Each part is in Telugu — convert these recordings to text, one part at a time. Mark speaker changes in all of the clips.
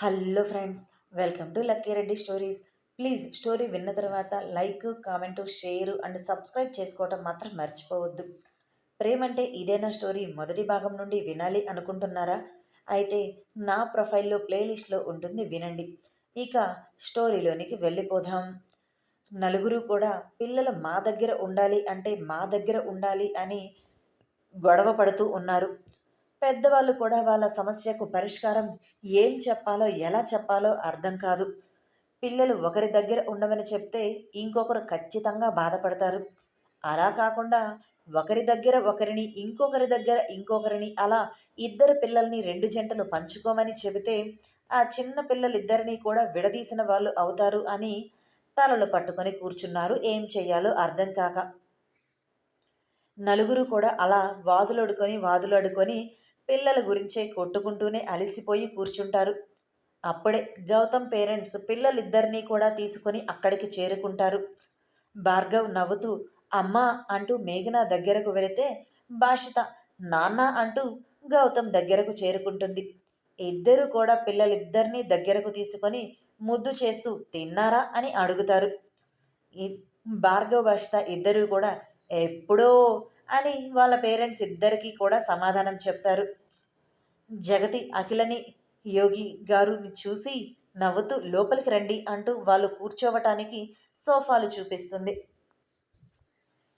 Speaker 1: Hello friends welcome to lucky Reddy stories. Please story విన్న తర్వాత like comment share and subscribe చేసుకోవటం మాత్రం మర్చిపోవద్దు. ప్రేమంటే ఇదేనా స్టోరీ? మొదటి భాగం నుండి వినాలి అనుకుంటున్నారా? అయితే నా ప్రొఫైల్లో ప్లేలిస్ట్లో ఉంటుంది వినండి. ఇక స్టోరీలోనికి వెళ్ళిపోదాం. నలుగురు కూడా పిల్లలు మా దగ్గర ఉండాలి అంటే మా దగ్గర ఉండాలి అని గొడవ పడుతూ ఉన్నారు. పెద్దవాళ్ళు కూడా వాళ్ళ సమస్యకు పరిష్కారం ఏం చెప్పాలో ఎలా చెప్పాలో అర్థం కాదు. పిల్లలు ఒకరి దగ్గర ఉండమని చెప్తే ఇంకొకరు ఖచ్చితంగా బాధపడతారు. అలా కాకుండా ఒకరి దగ్గర ఒకరిని ఇంకొకరి దగ్గర ఇంకొకరిని అలా ఇద్దరు పిల్లల్ని రెండు జంటలు పంచుకోమని చెబితే ఆ చిన్న పిల్లలిద్దరినీ కూడా విడదీసిన వాళ్ళు అవుతారు అని తలలు పట్టుకొని కూర్చున్నారు. ఏం చెయ్యాలో అర్థం కాక నలుగురు కూడా అలా వాదులడుకొని వాదులడుకొని పిల్లల గురించే కొట్టుకుంటూనే అలసిపోయి కూర్చుంటారు. అప్పుడే గౌతమ్ పేరెంట్స్ పిల్లలిద్దరినీ కూడా తీసుకొని అక్కడికి చేరుకుంటారు. భార్గవ్ నవ్వుతూ అమ్మా అంటూ మేఘన దగ్గరకు వెళితే భాషిత నాన్న అంటూ గౌతమ్ దగ్గరకు చేరుకుంటుంది. ఇద్దరు కూడా పిల్లలిద్దరినీ దగ్గరకు తీసుకొని ముద్దు చేస్తూ తిన్నారా? అని అడుగుతారు. భార్గవ్ భాషిత ఇద్దరు కూడా ఎప్పుడో అని వాళ్ళ పేరెంట్స్ ఇద్దరికీ కూడా సమాధానం చెప్తారు. జగతి అఖిలని యోగి గారుని చూసి నవ్వుతూ లోపలికి రండి అంటూ వాళ్ళు కూర్చోవటానికి సోఫాలు చూపిస్తుంది.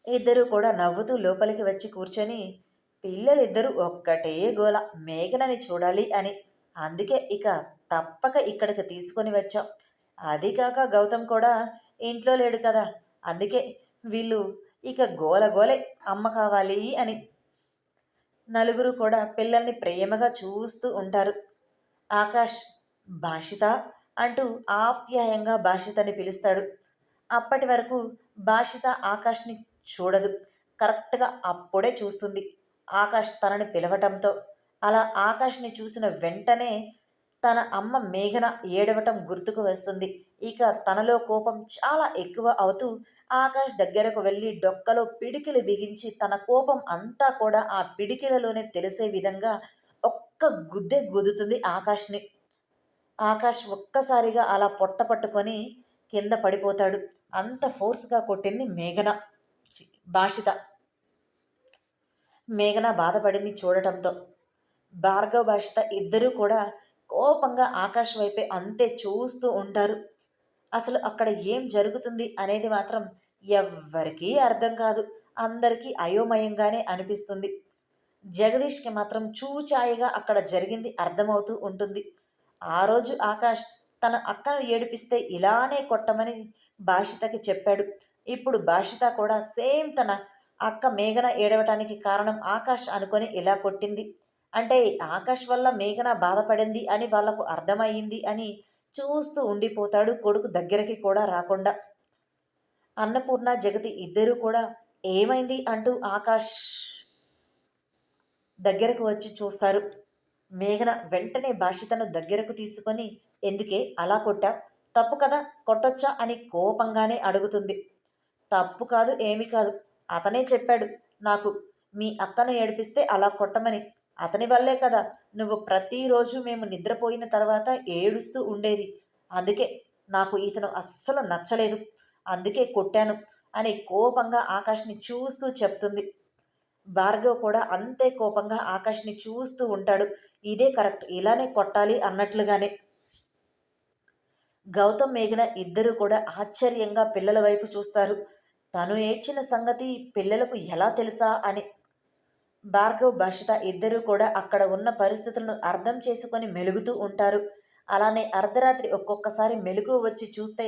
Speaker 1: ఇద్దరు కూడా నవ్వుతూ లోపలికి వచ్చి కూర్చొని పిల్లలిద్దరూ ఒక్కటే గోల మేఘనని చూడాలి అని. అందుకే ఇక తప్పక ఇక్కడికి తీసుకొని వచ్చాం. అది కాక గౌతమ్ కూడా ఇంట్లో లేడు కదా అందుకే వీళ్ళు ఇక గోల గోలే అమ్మ కావాలి అని. నలుగురు కూడా పిల్లల్ని ప్రేమగా చూస్తూ ఉంటారు. ఆకాష్ భాషిత అంటూ ఆప్యాయంగా భాషితని పిలుస్తాడు. అప్పటి వరకు భాషిత ఆకాష్ని చూడదు. కరెక్ట్గా అప్పుడే చూస్తుంది. ఆకాష్ తనని పిలవటంతో. అలా ఆకాష్ని చూసిన వెంటనే తన అమ్మ మేఘన ఏడవటం గుర్తుకు వస్తుంది. ఇక తనలో కోపం చాలా ఎక్కువ అవుతూ ఆకాష్ దగ్గరకు వెళ్ళి డొక్కలో పిడికిలు బిగించి తన కోపం అంతా కూడా ఆ పిడికిలలోనే తెలిసే విధంగా ఒక్క గుద్దే గుద్దుతుంది ఆకాష్ని. ఆకాష్ ఒక్కసారిగా అలా పొట్ట పట్టుకొని కింద పడిపోతాడు. అంత ఫోర్స్గా కొట్టింది మేఘన. భాషిత మేఘన బాధపడింది చూడటంతో. భార్గవ భాషిత ఇద్దరూ కూడా కోపంగా ఆకాశం వైపే అంతే చూస్తూ ఉంటారు. అసలు అక్కడ ఏం జరుగుతుంది అనేది మాత్రం ఎవ్వరికీ అర్థం కాదు. అందరికీ అయోమయంగానే అనిపిస్తుంది. జగదీష్కి మాత్రం చూచాయిగా అక్కడ జరిగింది అర్థమవుతూ ఉంటుంది. ఆ రోజు ఆకాష్ తన అక్కను ఏడిపిస్తే ఇలానే కొట్టమని భాషితకి చెప్పాడు. ఇప్పుడు భాషిత కూడా సేమ్ తన అక్క మేఘన ఏడవటానికి కారణం ఆకాష్ అనుకొని ఇలా కొట్టింది. అంటే ఆకాష్ వల్ల మేఘన బాధపడింది అని వాళ్ళకు అర్థమయ్యింది అని చూస్తూ ఉండిపోతాడు కొడుకు దగ్గరికి కూడా రాకుండా. అన్నపూర్ణ జగతి ఇద్దరూ కూడా ఏమైంది అంటూ ఆకాష్ దగ్గరకు వచ్చి చూస్తారు. మేఘన వెంటనే భాషితను దగ్గరకు తీసుకొని ఎందుకే అలా కొట్టా తప్పు కదా కొట్టొచ్చా? అని కోపంగానే అడుగుతుంది. తప్పు కాదు ఏమి కాదు. అతనే చెప్పాడు నాకు మీ అక్కను ఏడిపిస్తే అలా కొట్టమని. అతని వల్లే కదా నువ్వు ప్రతిరోజు మేము నిద్రపోయిన తర్వాత ఏడుస్తూ ఉండేది. అందుకే నాకు ఇతను అస్సలు నచ్చలేదు. అందుకే కొట్టాను అని కోపంగా ఆకాష్ని చూస్తూ చెప్తుంది. భార్గవ్ కూడా అంతే కోపంగా ఆకాష్ని చూస్తూ ఉంటాడు. ఇదే కరెక్ట్. ఇలానే కొట్టాలి అన్నట్లుగానే. గౌతమ్ మేఘన ఇద్దరు కూడా ఆశ్చర్యంగా పిల్లల వైపు చూస్తారు. తను ఏడ్చిన సంగతి పిల్లలకు ఎలా తెలుసా అని భార్గవ్ భాషిత ఇద్దరూ కూడా అక్కడ ఉన్న పరిస్థితులను అర్థం చేసుకొని మెలుగుతూ ఉంటారు. అలానే అర్ధరాత్రి ఒక్కొక్కసారి మెలుగు వచ్చి చూస్తే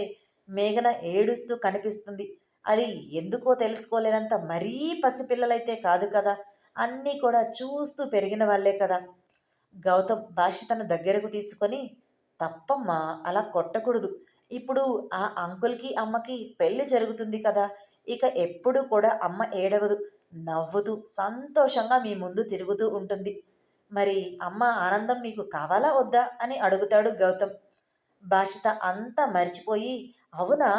Speaker 1: మేఘన ఏడుస్తూ కనిపిస్తుంది. అది ఎందుకో తెలుసుకోలేనంత మరీ పసిపిల్లలైతే కాదు కదా? అన్నీ కూడా చూస్తూ పెరిగిన వాళ్ళే కదా? గౌతమ్ భాషితను దగ్గరకు తీసుకొని తప్పమ్మా అలా కొట్టకూడదు. ఇప్పుడు ఆ అంకుల్కి అమ్మకి పెళ్ళి జరుగుతుంది కదా? ఇక ఎప్పుడు కూడా అమ్మ ఏడవదు నవ్వుతూ సంతోషంగా మీ ముందు తిరుగుతూ ఉంటుంది. మరి అమ్మ ఆనందం మీకు కావాలా వద్దా అని అడుగుతాడు గౌతమ్. భాషిత అంతా మర్చిపోయి అవునా?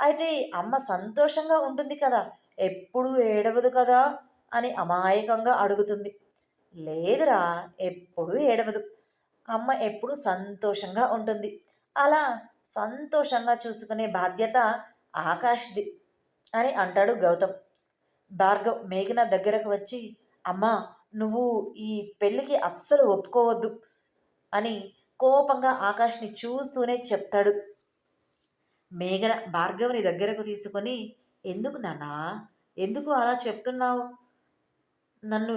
Speaker 1: అయితే అమ్మ సంతోషంగా ఉంటుంది కదా ఎప్పుడు ఏడవదు కదా అని అమాయకంగా అడుగుతుంది. లేదురా ఎప్పుడు ఏడవదు. అమ్మ ఎప్పుడు సంతోషంగా ఉంటుంది. అలా సంతోషంగా చూసుకునే బాధ్యత ఆకాష్ది. అని అంటాడు గౌతమ్. భార్గవ్ మేఘన దగ్గరకు వచ్చి అమ్మా నువ్వు ఈ పెళ్ళికి అస్సలు ఒప్పుకోవద్దు అని కోపంగా ఆకాష్ని చూస్తూనే చెప్తాడు. మేఘన భార్గవుని దగ్గరకు తీసుకొని ఎందుకు నాన్నా? ఎందుకు అలా చెప్తున్నావు? నన్ను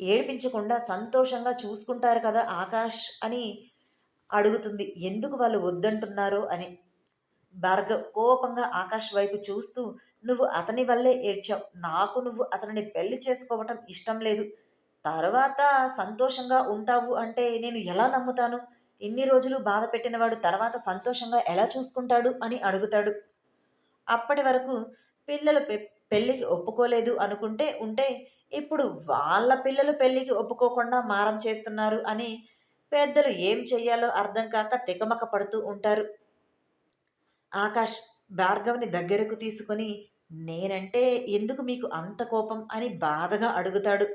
Speaker 1: ఏడిపించకుండా సంతోషంగా చూసుకుంటారు కదా ఆకాష్ అని అడుగుతుంది. ఎందుకు వాళ్ళు వద్దంటున్నారో అని. భార్గవ్ కోపంగా ఆకాష్ వైపు చూస్తూ నువ్వు అతని వల్లే ఏడ్చావు. నాకు నువ్వు అతనిని పెళ్ళి చేసుకోవటం ఇష్టం లేదు. తర్వాత సంతోషంగా ఉంటావు అంటే నేను ఎలా నమ్ముతాను? ఇన్ని రోజులు బాధ పెట్టినవాడు తర్వాత సంతోషంగా ఎలా చూసుకుంటాడు? అని అడుగుతాడు. అప్పటి వరకు పిల్లలు పె పెళ్ళికి ఒప్పుకోలేదు అనుకుంటే ఉంటే ఇప్పుడు వాళ్ళ పిల్లలు పెళ్ళికి ఒప్పుకోకుండా మారం చేస్తున్నారు అని పెద్దలు ఏం చెయ్యాలో అర్థం కాక తికమక పడుతూ ఉంటారు. ఆకాష్ భార్గవ్ని దగ్గరకు తీసుకొని నేనంటే ఎందుకు మీకు అంత కోపం అని బాధగా అడుగుతాడు.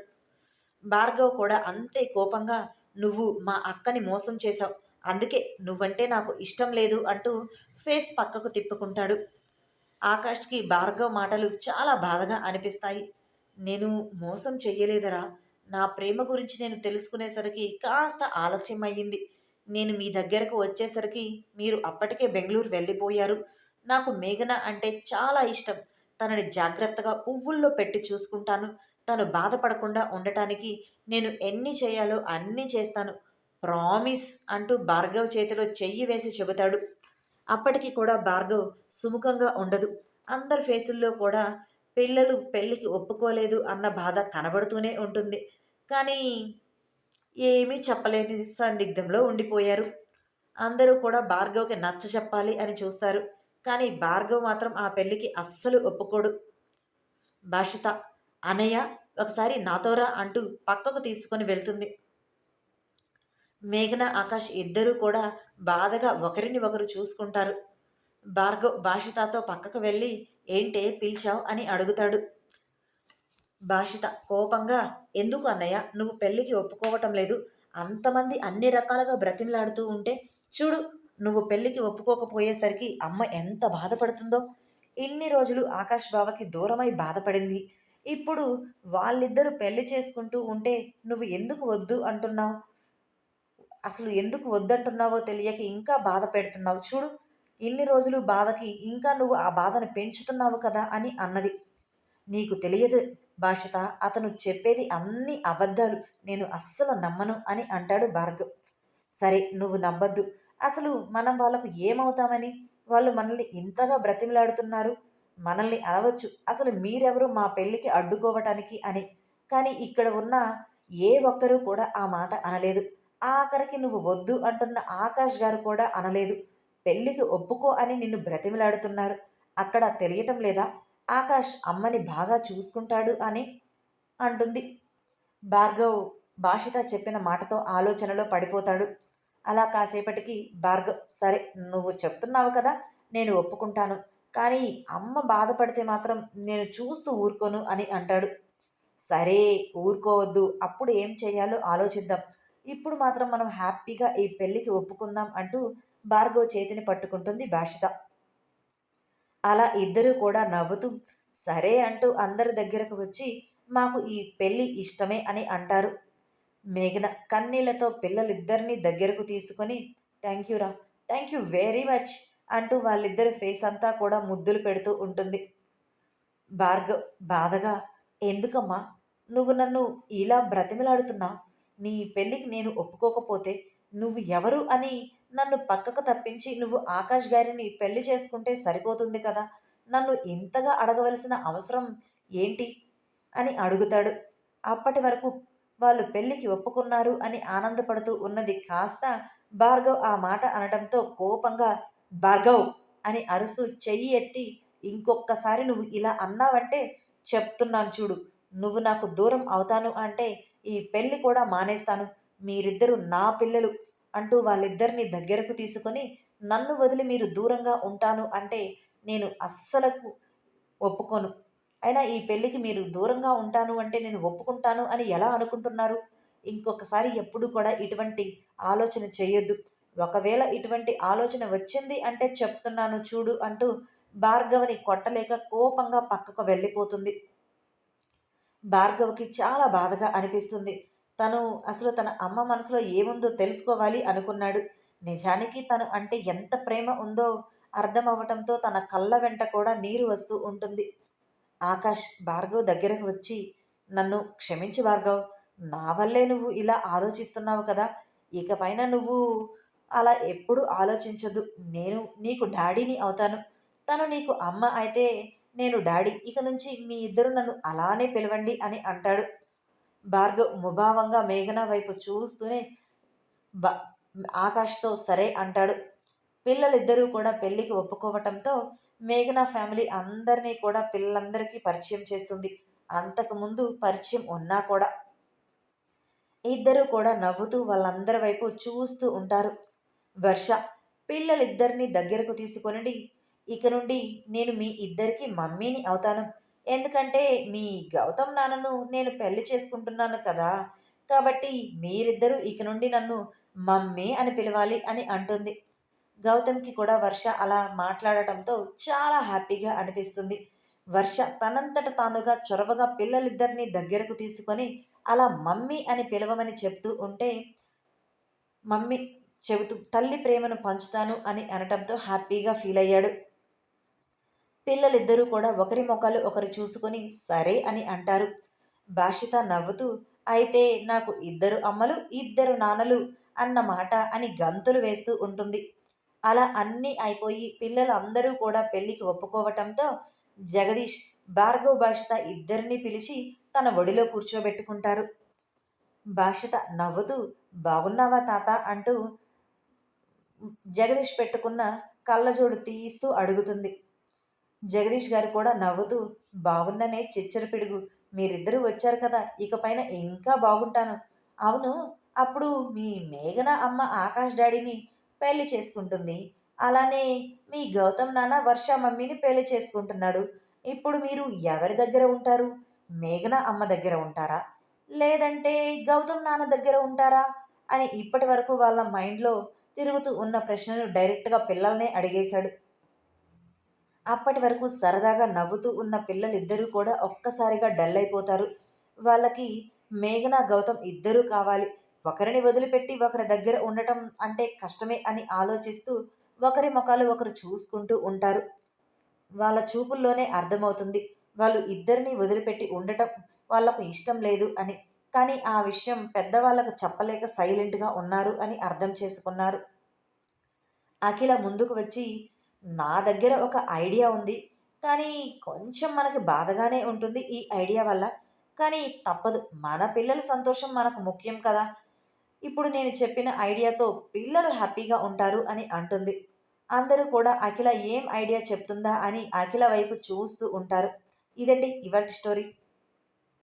Speaker 1: భార్గవ్ కూడా అంతే కోపంగా నువ్వు మా అక్కని మోసం చేశావు. అందుకే నువ్వంటే నాకు ఇష్టం లేదు అంటూ ఫేస్ పక్కకు తిప్పుకుంటాడు. ఆకాష్కి భార్గవ్ మాటలు చాలా బాధగా అనిపిస్తాయి. నేను మోసం చెయ్యలేదరా. నా ప్రేమ గురించి నేను తెలుసుకునేసరికి కాస్త ఆలస్యం అయ్యింది నేను మీ దగ్గరకు వచ్చేసరికి మీరు అప్పటికే బెంగళూరు వెళ్ళిపోయారు. నాకు మేఘన అంటే చాలా ఇష్టం. తనని జాగ్రత్తగా పువ్వుల్లో పెట్టి చూసుకుంటాను. తను బాధపడకుండా ఉండటానికి నేను ఎన్ని చేయాలో అన్నీ చేస్తాను. ప్రామిస్ అంటూ భార్గవ్ చేతిలో చెయ్యి వేసి చెబుతాడు. అప్పటికి కూడా భార్గవ్ సుముఖంగా ఉండదు. అందరి ఫేసుల్లో కూడా పిల్లలు పెళ్ళికి ఒప్పుకోలేదు అన్న బాధ కనబడుతూనే ఉంటుంది. కానీ ఏమీ చెప్పలేని సందిగ్ధంలో ఉండిపోయారు. అందరూ కూడా భార్గవ్కి నచ్చ చెప్పాలి అని చూస్తారు. కానీ భార్గవ్ మాత్రం ఆ పెళ్ళికి అస్సలు ఒప్పుకోడు. భాషిత అనయ్య ఒకసారి నాతోరా అంటూ పక్కకు తీసుకొని వెళ్తుంది. మేఘన ఆకాష్ ఇద్దరూ కూడా బాధగా ఒకరిని ఒకరు చూసుకుంటారు. భార్గవ్ భాషితతో పక్కకు వెళ్ళి ఏంటే పిలిచావు? అని అడుగుతాడు. భాషిత కోపంగా ఎందుకు అన్నయ్య? నువ్వు పెళ్ళికి ఒప్పుకోవటం లేదు. అంతమంది అన్ని రకాలుగా బ్రతిమలాడుతూ ఉంటే చూడు నువ్వు పెళ్ళికి ఒప్పుకోకపోయేసరికి అమ్మ ఎంత బాధపడుతుందో. ఇన్ని రోజులు ఆకాష్ బావకి దూరమై బాధపడింది. ఇప్పుడు వాళ్ళిద్దరూ పెళ్ళి చేసుకుంటూ ఉంటే నువ్వు ఎందుకు వద్దు అంటున్నావు? అసలు ఎందుకు వద్దంటున్నావో తెలియక ఇంకా బాధ పెడుతున్నావు చూడు. ఇన్ని రోజులు బాధకి ఇంకా నువ్వు ఆ బాధను పెంచుతున్నావు కదా అని అన్నది. నీకు తెలియదు. భాషిత అతను చెప్పేది అన్ని అబద్ధాలు. నేను అస్సలు నమ్మను అని అంటాడు భార్గవ్. సరే నువ్వు నమ్మద్దు. అసలు మనం వాళ్ళకు ఏమవుతామని? వాళ్ళు మనల్ని ఇంతగా బ్రతిమలాడుతున్నారు. మనల్ని అనవచ్చు. అసలు మీరెవరు మా పెళ్ళికి అడ్డుకోవటానికి అని. కానీ ఇక్కడ ఉన్న ఏ ఒక్కరూ కూడా ఆ మాట అనలేదు. ఆఖరికి నువ్వు వద్దు అంటున్న ఆకాష్ గారు కూడా అనలేదు. పెళ్ళికి ఒప్పుకో అని నిన్ను బ్రతిమిలాడుతున్నారు. అక్కడ తెలియటం లేదా? ఆకాష్ అమ్మని బాగా చూసుకుంటాడు అని అంటుంది. భార్గవ్ భాషిత చెప్పిన మాటతో ఆలోచనలో పడిపోతాడు. అలా కాసేపటికి భార్గవ్ సరే నువ్వు చెప్తున్నావు కదా నేను ఒప్పుకుంటాను. కానీ అమ్మ బాధపడితే మాత్రం నేను చూస్తూ ఊరుకోను అని అంటాడు. సరే ఊరుకోవద్దు. అప్పుడు ఏం చేయాలో ఆలోచిద్దాం. ఇప్పుడు మాత్రం మనం హ్యాపీగా ఈ పెళ్ళికి ఒప్పుకుందాం అంటూ భార్గవ్ చేతిని పట్టుకుంటుంది భాషిత. అలా ఇద్దరూ కూడా నవ్వుతూ సరే అంటూ అందరి దగ్గరకు వచ్చి మాకు ఈ పెళ్ళి ఇష్టమే అని అంటారు. మేఘన కన్నీళ్ళతో పిల్లలిద్దరినీ దగ్గరకు తీసుకొని థ్యాంక్ యూ రా థ్యాంక్ యూ వెరీ మచ్ అంటూ వాళ్ళిద్దరి ఫేస్ అంతా కూడా ముద్దులు పెడుతూ ఉంటుంది. భార్గవ్ బాధగా ఎందుకమ్మా నువ్వు నన్ను ఇలా బ్రతిమలాడుతున్నా? నీ పెళ్ళికి నేను ఒప్పుకోకపోతే నువ్వు ఎవరు అని నన్ను పక్కకు తప్పించి నువ్వు ఆకాష్ గారిని పెళ్ళి చేసుకుంటే సరిపోతుంది కదా? నన్ను ఇంతగా అడగవలసిన అవసరం ఏంటి? అని అడుగుతాడు. అప్పటి వరకు వాళ్ళు పెళ్ళికి ఒప్పుకున్నారు అని ఆనందపడుతూ ఉన్నది కాస్త భార్గవ్ ఆ మాట అనడంతో కోపంగా భార్గవ్ అని అరుస్తూ చెయ్యి ఎత్తి ఇంకొక్కసారి నువ్వు ఇలా అన్నావంటే చెప్తున్నాను చూడు. నువ్వు నాకు దూరం అవుతాను అంటే ఈ పెళ్ళి కూడా మానేస్తాను. మీరిద్దరూ నా పిల్లలు. అంటూ వాళ్ళిద్దరిని దగ్గరకు తీసుకొని నన్ను వదిలి మీరు దూరంగా ఉంటాను అంటే నేను అస్సలకు ఒప్పుకోను. అయినా ఈ పెళ్ళికి మీరు దూరంగా ఉంటాను అంటే నేను ఒప్పుకుంటాను అని ఎలా అనుకుంటున్నారు? ఇంకొకసారి ఎప్పుడు కూడా ఇటువంటి ఆలోచన చేయొద్దు. ఒకవేళ ఇటువంటి ఆలోచన వచ్చింది అంటే చెప్తున్నాను చూడు అంటూ భార్గవని కొట్టలేక కోపంగా పక్కకు వెళ్ళిపోతుంది. భార్గవకి చాలా బాధగా అనిపిస్తుంది. తను అసలు తన అమ్మ మనసులో ఏముందో తెలుసుకోవాలి అనుకున్నాడు. నిజానికి తను అంటే ఎంత ప్రేమ ఉందో అర్థం అవ్వటంతో తన కళ్ళ వెంట కూడా నీరు వస్తూ ఉంటుంది. ఆకాష్ భార్గవ్ దగ్గరకు వచ్చి నన్ను క్షమించు భార్గవ్ నా వల్లే నువ్వు ఇలా ఆలోచిస్తున్నావు కదా ఇకపైన నువ్వు అలా ఎప్పుడు ఆలోచించదు. నేను నీకు డాడీని అవుతాను. తను నీకు అమ్మ అయితే నేను డాడీ. ఇక నుంచి మీ ఇద్దరు నన్ను అలానే పిలవండి అని అంటాడు. భార్గవ్ ముభావంగా మేఘన వైపు చూస్తూనే బ ఆకాష్తో సరే అంటాడు. పిల్లలిద్దరూ కూడా పెళ్ళికి ఒప్పుకోవటంతో మేఘన ఫ్యామిలీ అందరినీ కూడా పిల్లలందరికీ పరిచయం చేస్తుంది. అంతకుముందు పరిచయం ఉన్నా కూడా. ఇద్దరూ కూడా నవ్వుతూ వాళ్ళందరి వైపు చూస్తూ ఉంటారు. వర్ష పిల్లలిద్దరిని దగ్గరకు తీసుకొనండి. ఇక నుండి నేను మీ ఇద్దరికి మమ్మీని అవుతాను. ఎందుకంటే మీ గౌతమ్ నాన్నను నేను పెళ్ళి చేసుకుంటున్నాను కదా కాబట్టి మీరిద్దరూ ఇక నుండి నన్ను మమ్మీ అని పిలవాలి అని అంటుంది. గౌతమ్కి కూడా వర్ష అలా మాట్లాడటంతో చాలా హ్యాపీగా అనిపిస్తుంది. వర్ష తనంతట తానుగా చొరవగా పిల్లలిద్దరినీ దగ్గరకు తీసుకొని అలా మమ్మీ అని పిలవమని చెప్తూ ఉంటే మమ్మీ చెబుతూ తల్లి ప్రేమను పంచుతాను అని అనటంతో హ్యాపీగా ఫీల్ అయ్యాడు. పిల్లలిద్దరూ కూడా ఒకరి ముఖాలు ఒకరు చూసుకొని సరే అని అంటారు. భాషిత నవ్వుతూ అయితే నాకు ఇద్దరు అమ్మలు ఇద్దరు నాన్నలు అన్న మాట అని గంతులు వేస్తూ ఉంటుంది. అలా అన్నీ అయిపోయి పిల్లలు అందరూ కూడా పెళ్ళికి ఒప్పుకోవటంతో జగదీష్ భార్గవ్ భాషిత ఇద్దరిని పిలిచి తన ఒడిలో కూర్చోబెట్టుకుంటారు. భాషిత నవ్వుతూ బాగున్నావా తాత అంటూ జగదీష్ పెట్టుకున్న కళ్ళజోడు తీస్తూ అడుగుతుంది. జగదీష్ గారు కూడా నవ్వుతూ బాగున్ననే చిచ్చర పిడుగు. మీరిద్దరూ వచ్చారు కదా ఇకపైన ఇంకా బాగుంటాను అవును అప్పుడు మీ మేఘన అమ్మ ఆకాష్ డాడీని పెళ్ళి చేసుకుంటుంది. అలానే మీ గౌతమ్ నాన్న వర్ష మమ్మీని పెళ్ళి చేసుకుంటున్నాడు. ఇప్పుడు మీరు ఎవరి దగ్గర ఉంటారు? మేఘన అమ్మ దగ్గర ఉంటారా? లేదంటే గౌతమ్ నాన్న దగ్గర ఉంటారా? అని ఇప్పటి వరకు వాళ్ళ మైండ్లో తిరుగుతూ ఉన్న ప్రశ్నలు డైరెక్ట్గా పిల్లల్నే అడిగేశాడు. అప్పటి వరకు సరదాగా నవ్వుతూ ఉన్న పిల్లలిద్దరూ కూడా ఒక్కసారిగా డల్ అయిపోతారు. వాళ్ళకి మేఘన గౌతమ్ ఇద్దరూ కావాలి. ఒకరిని వదిలిపెట్టి ఒకరి దగ్గర ఉండటం అంటే కష్టమే అని ఆలోచిస్తూ ఒకరి ముఖాలు ఒకరు చూసుకుంటూ ఉంటారు. వాళ్ళ చూపుల్లోనే అర్థమవుతుంది. వాళ్ళు ఇద్దరిని వదిలిపెట్టి ఉండటం వాళ్ళకు ఇష్టం లేదు అని. కానీ ఆ విషయం పెద్దవాళ్ళకు చెప్పలేక సైలెంట్గా ఉన్నారు అని అర్థం చేసుకున్నారు. అఖిల ముందుకు వచ్చి నా దగ్గర ఒక ఐడియా ఉంది. కానీ కొంచెం మనకి బాధగానే ఉంటుంది ఈ ఐడియా వల్ల. కానీ తప్పదు. మన పిల్లల సంతోషం మనకు ముఖ్యం కదా. ఇప్పుడు నేను చెప్పిన ఐడియాతో పిల్లలు హ్యాపీగా ఉంటారు అని అంటుంది. అందరూ కూడా అఖిల ఏం ఐడియా చెప్తుందా అని అఖిల వైపు చూస్తూ ఉంటారు. ఇదండి ఇవాటి స్టోరీ.